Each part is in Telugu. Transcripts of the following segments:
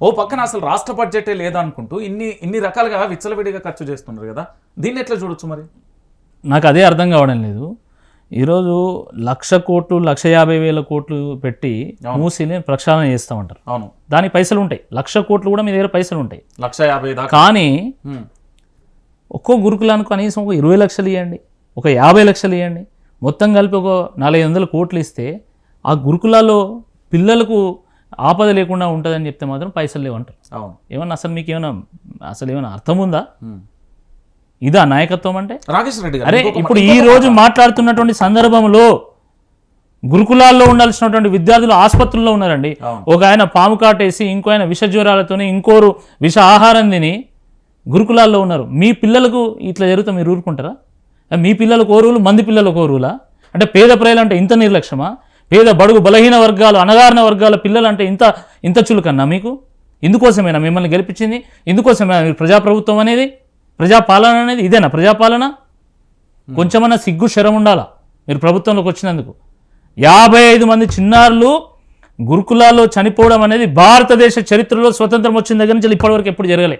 ఓ పక్కన అసలు రాష్ట్ర బడ్జెటే లేదనుకుంటూ ఇన్ని ఇన్ని రకాలుగా విచ్చలవిడిగా ఖర్చు చేస్తున్నారు కదా. దీన్ని ఎట్లా చూడొచ్చు మరి? నాకు అదే అర్థం కావడం లేదు. ఈరోజు లక్ష కోట్లు లక్ష యాభై వేల కోట్లు పెట్టి మూసిని ప్రక్షాళన చేస్తామంటారు. అవును. దానికి పైసలు ఉంటాయి. లక్ష కోట్లు కూడా మీ దగ్గర పైసలు ఉంటాయి. లక్ష యాభై కానీ ఒక్కో గురుకులానికి కనీసం ఒక ఇరవై లక్షలు ఇవ్వండి ఒక యాభై లక్షలు ఇవ్వండి మొత్తం కలిపి ఒక నాలుగు వందల కోట్లు ఇస్తే ఆ గురుకులాల్లో పిల్లలకు ఆపద లేకుండా ఉంటుందని చెప్తే మాత్రం పైసలు లేవంటారు. అవును. ఏమన్నా అసలు మీకు ఏమైనా అసలు ఏమైనా అర్థం ఉందా. ఇదా నాయకత్వం అంటే? రాకేష్ రెడ్డి అరే ఇప్పుడు ఈ రోజు మాట్లాడుతున్నటువంటి సందర్భంలో గురుకులాల్లో ఉండాల్సినటువంటి విద్యార్థులు ఆసుపత్రుల్లో ఉన్నారండి. ఒక ఆయన పాము కాటేసి ఇంకో ఆయన విష జ్వరాలతోని ఇంకోరు విష ఆహారం తిని గురుకులాల్లో ఉన్నారు. మీ పిల్లలకు ఇట్లా జరిగితే మీరు ఊరుకుంటారా? మీ పిల్లలకు ఓరువులు మంది పిల్లలకు ఓరువులా అంటే పేద ప్రజలు అంటే ఇంత నిర్లక్ష్యమా? పేద బడుగు బలహీన వర్గాలు అణగారిన వర్గాల పిల్లలు అంటే ఇంత ఇంత చులుకన్నా మీకు? ఇందుకోసమేనా మిమ్మల్ని గెలిపించింది? ఇందుకోసమేనా మీరు ప్రజాప్రభుత్వం అనేది? ప్రజాపాలన అనేది ఇదేనా ప్రజాపాలన? కొంచెమన్నా సిగ్గు శరం ఉండాలా మీరు ప్రభుత్వంలోకి వచ్చినందుకు? యాభై ఐదు మంది చిన్నారులు గురుకులాల్లో చనిపోవడం అనేది భారతదేశ చరిత్రలో స్వతంత్రం వచ్చిన దగ్గర నుంచి ఇప్పటివరకు ఎప్పుడు జరగలే.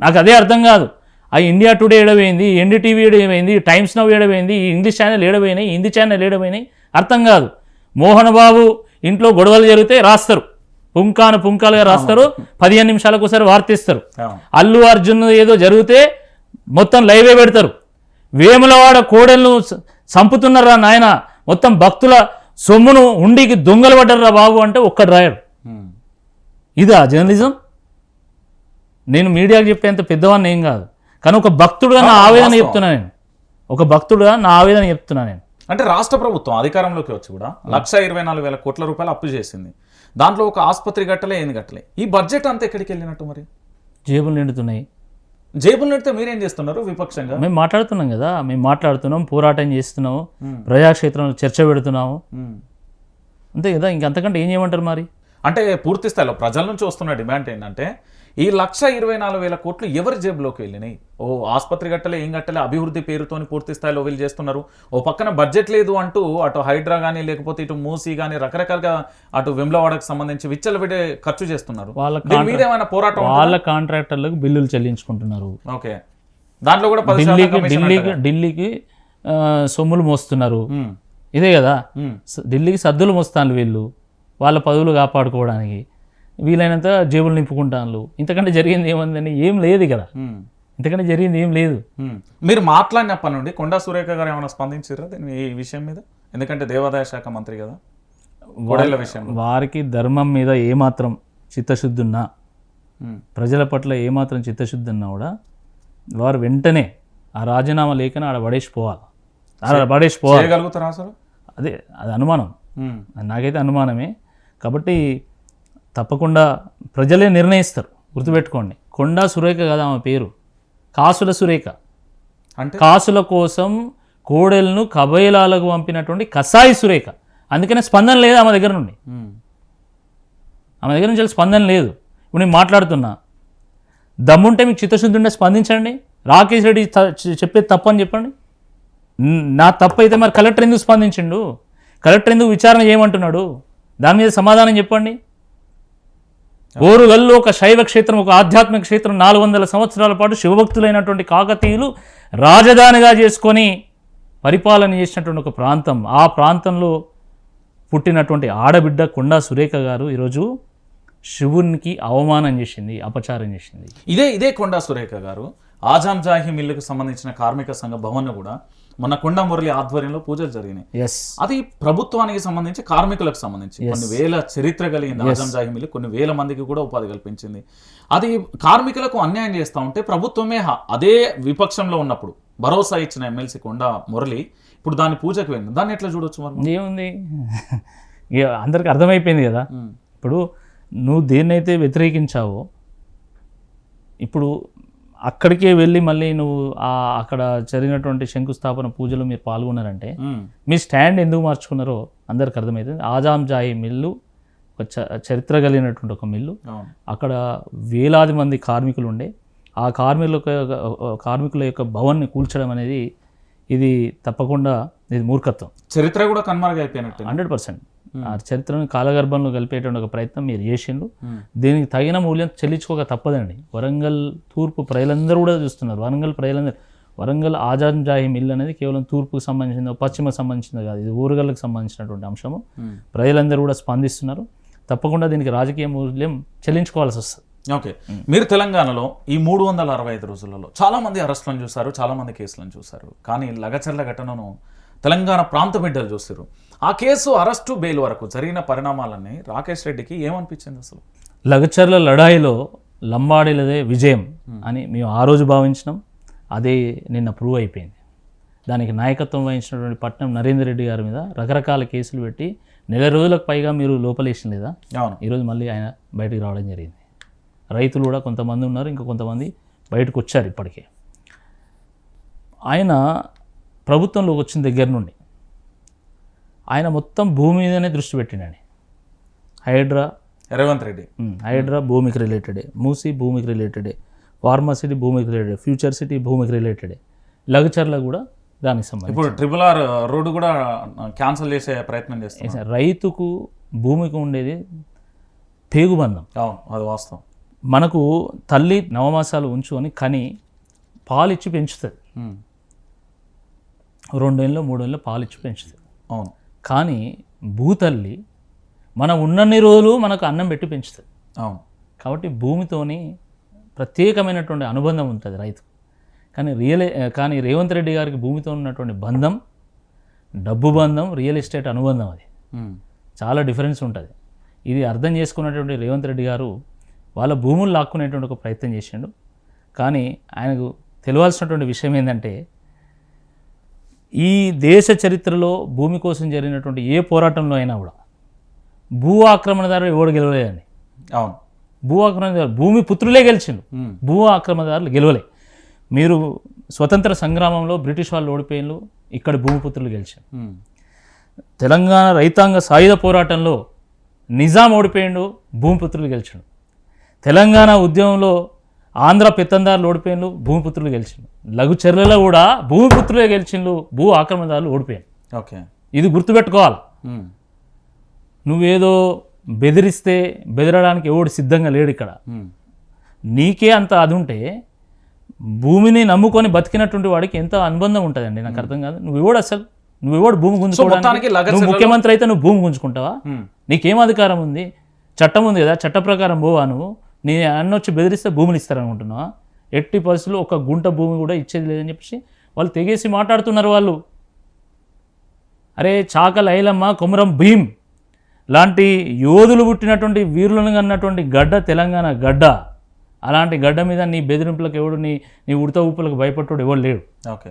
నాకు అదే అర్థం కాదు. ఆ ఇండియా టుడే ఏడవైంది ఎన్డీటీవీ ఏడవైంది టైమ్స్ నవ్ ఏడవైంది ఈ ఇంగ్లీష్ ఛానల్ ఏడవైనాయి హిందీ ఛానల్ ఏడవైనాయి అర్థం కాదు. మోహన్ బాబు ఇంట్లో గొడవలు జరిగితే రాస్తారు. పుంకాను పుంకాలుగా రాస్తారు. పదిహేను నిమిషాలకు ఒకసారి వార్తిస్తారు. అల్లు అర్జున్ ఏదో జరిగితే మొత్తం లైవే పెడతారు. వేములవాడ కోడెలను చంపుతున్నారా నాయన? మొత్తం భక్తుల సొమ్మును ఉండికి దొంగలు పడ్డరా బాబు అంటే ఒక్కడు రాయడు. ఇదా జర్నలిజం? నేను మీడియాకి చెప్పేంత పెద్దవాడిని ఏం కాదు. కానీ ఒక భక్తుడుగా నా ఆవేదన చెప్తున్నా నేను. ఒక భక్తుడుగా నా ఆవేదన చెప్తున్నా నేను. అంటే రాష్ట్ర ప్రభుత్వం అధికారంలోకి వచ్చి కూడా లక్ష ఇరవై నాలుగు వేల కోట్ల రూపాయలు అప్పు చేసింది. దాంట్లో ఒక ఆసుపత్రి గట్టలే ఏంది గట్టలే ఈ బడ్జెట్ అంతా ఎక్కడికి వెళ్ళినట్టు మరి? జేబులు నిండుతున్నాయి. జేబులు నెడితే మీరేం చేస్తున్నారు విపక్షంగా? మేము మాట్లాడుతున్నాం కదా మేము మాట్లాడుతున్నాం పోరాటం చేస్తున్నాము. ప్రజాక్షేత్రంలో చర్చ పెడుతున్నాము. అంతే కదా ఇంకంతకంటే ఏం చేయమంటారు మరి? అంటే పూర్తి స్థాయిలో ప్రజల నుంచి వస్తున్న డిమాండ్ ఏంటంటే ఈ లక్ష ఇరవై నాలుగు వేల కోట్లు ఎవరి జేబులోకి వెళ్ళినాయి? ఓ ఆసుపత్రి గట్టలే ఏం గట్టలే అభివృద్ధి పేరుతోని పూర్తి స్థాయిలో వీళ్ళు చేస్తున్నారు. ఓ పక్కన బడ్జెట్ లేదు అంటూ అటు హైడ్రా కానీ లేకపోతే ఇటు మూసీ కానీ రకరకాలుగా అటు వెమ్లవాడకు సంబంధించి విచ్చలవిడే ఖర్చు చేస్తున్నారు. వాళ్ళ దీని మీద ఏమైనా పోరాటం వాళ్ళ కాంట్రాక్టర్లకు బిల్లులు చెల్లించుకుంటున్నారు. ఓకే. దాంట్లో కూడా ఢిల్లీకి ఢిల్లీకి. ఢిల్లీకి సొమ్ములు మోస్తున్నారు. ఇదే కదా? ఢిల్లీకి సద్దులు మోస్తాను వీళ్ళు. వాళ్ళ పదవులు కాపాడుకోవడానికి. వీలైనంత జేబులు నింపుకుంటాను ఇంతకంటే జరిగింది ఏముందని ఏం లేదు ఉమ్, ఇంతకంటే జరిగింది ఏం లేదు. మీరు మాట్లాడినప్పటి నుండి కొండా సురేఖ గారు ఏమైనా స్పందించారా దీని ఈ విషయం మీద? ఎందుకంటే దేవాదాయ శాఖ మంత్రి కదా. గొడవల విషయంలో. వారికి ధర్మం మీద ఏమాత్రం చిత్తశుద్ధి ఉన్నా ప్రజల పట్ల ఏమాత్రం చిత్తశుద్ధి ఉన్నా కూడా వారు వెంటనే ఆ రాజీనామా లేఖను ఆడ పడేసిపోవాలి ఆడ పడేసిపోవాలి అదే అది అనుమానం. నాకైతే అనుమానమే. కాబట్టి తప్పకుండా ప్రజలే నిర్ణయిస్తారు. గుర్తుపెట్టుకోండి. కొండా సురేఖ కదా ఆమె పేరు. కాసుల సురేఖ. అంటే? కాసుల కోసం కోడెలను కబైలాలకు పంపినటువంటి కసాయి సురేఖ. అందుకనే స్పందన లేదు ఆమె దగ్గర నుండి. ఆమె దగ్గర నుంచి స్పందన లేదు. ఇప్పుడు నేను మాట్లాడుతున్నా. దమ్ముంటే మీకు చిత్తశుద్ధి ఉంటే స్పందించండి. రాకేష్ రెడ్డి చెప్పేది తప్పు అని చెప్పండి. నా తప్పు అయితే మరి కలెక్టర్ ఎందుకు స్పందించిండు? కలెక్టర్ ఎందుకు విచారణ చేయమంటున్నాడు? దాని మీద సమాధానం చెప్పండి. ఓరుగల్లు ఒక శైవ క్షేత్రం ఒక ఆధ్యాత్మిక క్షేత్రం నాలుగు వందల సంవత్సరాల పాటు శివభక్తులైనటువంటి కాకతీయులు రాజధానిగా చేసుకొని పరిపాలన చేసినటువంటి ఒక ప్రాంతం. ఆ ప్రాంతంలో పుట్టినటువంటి ఆడబిడ్డ కొండా సురేఖ గారు ఈరోజు శివునికి అవమానం చేసింది అపచారం చేసింది. ఇదే ఇదే కొండా సురేఖ గారు. ఆజాం జాహి మిల్లుకు సంబంధించిన కార్మిక సంఘ భవన్ కూడా మొన్న కొండా మురళి ఆధ్వర్యంలో పూజలు జరిగినాయి. అది ప్రభుత్వానికి సంబంధించి కార్మికులకు సంబంధించి. కొన్ని వేల చరిత్ర కలిగిన ఆజాం జాహి మిల్లు కొన్ని వేల మందికి కూడా ఉపాధి కల్పించింది. అది కార్మికులకు అన్యాయం చేస్తూ ఉంటే ప్రభుత్వమే అదే విపక్షంలో ఉన్నప్పుడు భరోసా ఇచ్చిన ఎమ్మెల్సీ కొండా మురళి ఇప్పుడు దాని పూజకు వెళ్ళింది దాన్ని ఎట్లా చూడొచ్చు మరి ఏముంది? అందరికి అర్థమైపోయింది కదా. ఇప్పుడు నువ్వు దేన్నైతే వ్యతిరేకించావో ఇప్పుడు అక్కడికే వెళ్ళి మళ్ళీ నువ్వు ఆ అక్కడ జరిగినటువంటి శంకుస్థాపన పూజలో మీరు పాల్గొన్నారంటే మీ స్టాండ్ ఎందుకు మార్చుకున్నారో అందరికి అర్థమవుతుంది ఆజాం జాయి మిల్లు ఒక చరిత్ర కలిగినటువంటి ఒక మిల్లు. అక్కడ వేలాది మంది కార్మికులు ఉండే. ఆ కార్మికుల కార్మికుల యొక్క భవన్ని కూల్చడం అనేది ఇది తప్పకుండా ఇది మూర్ఖత్వం. చరిత్ర కూడా కనుమరుగైపోయినట్టు హండ్రెడ్ పర్సెంట్. ఆ చరిత్రను కాలగర్భంలో కలిపేటువంటి ఒక ప్రయత్నం మీరు చేసిండ్రు. దీనికి తగిన మూల్యం చెల్లించుకోక తప్పదండి. వరంగల్ తూర్పు ప్రజలందరూ కూడా చూస్తున్నారు. వరంగల్ ప్రజలందరూ వరంగల్ ఆజాద్ జాహి మిల్ అనేది కేవలం తూర్పుకు సంబంధించిందో పశ్చిమకు సంబంధించిందో కాదు ఇది ఊరుగల్లకు సంబంధించినటువంటి అంశము. ప్రజలందరూ కూడా స్పందిస్తున్నారు. తప్పకుండా దీనికి రాజకీయ మూల్యం చెల్లించుకోవాల్సి వస్తుంది. ఓకే. మీరు తెలంగాణలో ఈ మూడు వందల అరవై ఐదు రోజులలో చాలామంది అరెస్టులను చూశారు చాలామంది కేసులను చూశారు. కానీ లగచర్ల ఘటనను తెలంగాణ ప్రాంత బిడ్డలు చూస్తారు ఆ కేసు అరెస్టు బెయిల్ వరకు జరిగిన పరిణామాలన్నీ రాకేష్ రెడ్డికి ఏమనిపించింది అసలు? లగచర్ల లడాయిలో లంబాడీలదే విజయం అని మేము ఆ రోజు భావించినాం. అదే నిన్న ప్రూవ్ అయిపోయింది. దానికి నాయకత్వం వహించినటువంటి పట్నం నరేందర్ రెడ్డి గారి మీద రకరకాల కేసులు పెట్టి నెల రోజులకు పైగా మీరు లోపలేసిన లేదా? ఈరోజు మళ్ళీ ఆయన బయటకు రావడం జరిగింది. రైతులు కూడా కొంతమంది ఉన్నారు ఇంకా కొంతమంది బయటకు వచ్చారు ఇప్పటికే. ఆయన ప్రభుత్వంలోకి వచ్చిన దగ్గర నుండి ఆయన మొత్తం భూమి మీదనే దృష్టి పెట్టిండని హైడ్రా రేవంత్ రెడ్డి. హైడ్రా భూమికి రిలేటెడే మూసి భూమికి రిలేటెడే ఫార్మసిటీ భూమికి రిలేటెడ్ ఫ్యూచర్ సిటీ భూమికి రిలేటెడే లగచర్ల కూడా దానికి సంబంధించి ఇప్పుడు ట్రిపుల్ ఆర్ రోడ్డు కూడా క్యాన్సిల్ చేసే ప్రయత్నం చేస్తున్నారు. రైతుకు భూమికి ఉండేది పేగుబంధం అవును అది వాస్తవం. మనకు తల్లి నవమాసాలు ఉంచుకొని కని పాలిచ్చి పెంచుతుంది. రెండేళ్ళు మూడేళ్ళు పాలిచ్చి పెంచుతుంది అవును. కానీ భూతల్లి మనం ఉన్నన్ని రోజులు మనకు అన్నం పెట్టి పెంచుతుంది. అవును. కాబట్టి భూమితోని ప్రత్యేకమైనటువంటి అనుబంధం ఉంటుంది రైతు. కానీ రియల్ కానీ రేవంత్ రెడ్డి గారికి భూమితో ఉన్నటువంటి బంధం డబ్బు బంధం రియల్ ఎస్టేట్ అనుబంధం అది. చాలా డిఫరెన్స్ ఉంటుంది. ఇది అర్థం చేసుకున్నటువంటి రేవంత్ రెడ్డి గారు వాళ్ళ భూములు లాక్కునేటువంటి ఒక ప్రయత్నం చేసిండు. కానీ ఆయనకు తెలియాల్సినటువంటి విషయం ఏంటంటే ఈ దేశ చరిత్రలో భూమి కోసం జరిగినటువంటి ఏ పోరాటంలో అయినా కూడా భూ ఆక్రమణదారులు ఎవడు గెలవలేదండి. అవును. భూ ఆక్రమణదారు భూమి పుత్రులే గెలిచిండు. భూ ఆక్రమణదారులు గెలవలే. మీరు స్వతంత్ర సంగ్రామంలో బ్రిటిష్ వాళ్ళు ఓడిపోయిన ఇక్కడ భూమిపుత్రులు గెలిచారు తెలంగాణ రైతాంగ సాయుధ పోరాటంలో నిజాం ఓడిపోయిండు భూమిపుత్రులు గెలిచిండు. తెలంగాణ ఉద్యమంలో ఆంధ్ర పెత్తందారులు ఓడిపోయిండు భూమిపుత్రులు గెలిచిండు లఘుచర్లలో కూడా భూమిపుత్రులే గెలిచిండు భూ ఆక్రమణదారులు ఓడిపోయారు. ఓకే. ఇది గుర్తుపెట్టుకోవాలి. నువ్వేదో బెదిరిస్తే బెదరడానికి ఎవడు సిద్ధంగా లేడు ఇక్కడ. నీకే అంత అది ఉంటే భూమిని నమ్ముకొని బతికినటువంటి వాడికి ఎంత అనుబంధం ఉంటుందండి? నాకు అర్థం కాదు. నువ్వు ఎవడు అసలు? నువ్వు ఎవడు భూమి గుంజుకోవడానికి? నువ్వు ముఖ్యమంత్రి అయితే నువ్వు భూమి గుంజుకుంటావా? నీకేం అధికారం ఉంది? చట్టం ఉంది కదా? చట్ట ప్రకారం పోవా నువ్వు? నీ అన్న వచ్చి బెదిరిస్తే భూమిని ఇస్తారనుకుంటున్నావా? ఎట్టి పరిస్థితుల్లో ఒక గుంట భూమి కూడా ఇచ్చేది లేదని చెప్పేసి వాళ్ళు తెగేసి మాట్లాడుతున్నారు వాళ్ళు. అరే చాక లైలమ్మ కొమరం భీమ్ లాంటి యోధులు పుట్టినటువంటి వీరులను కన్నటువంటి గడ్డ తెలంగాణ గడ్డ. అలాంటి గడ్డ మీద నీ బెదిరింపులకు ఎవడు నీ నీ ఉడత ఊపులకు భయపట్టుడు ఎవడు లేడు. ఓకే.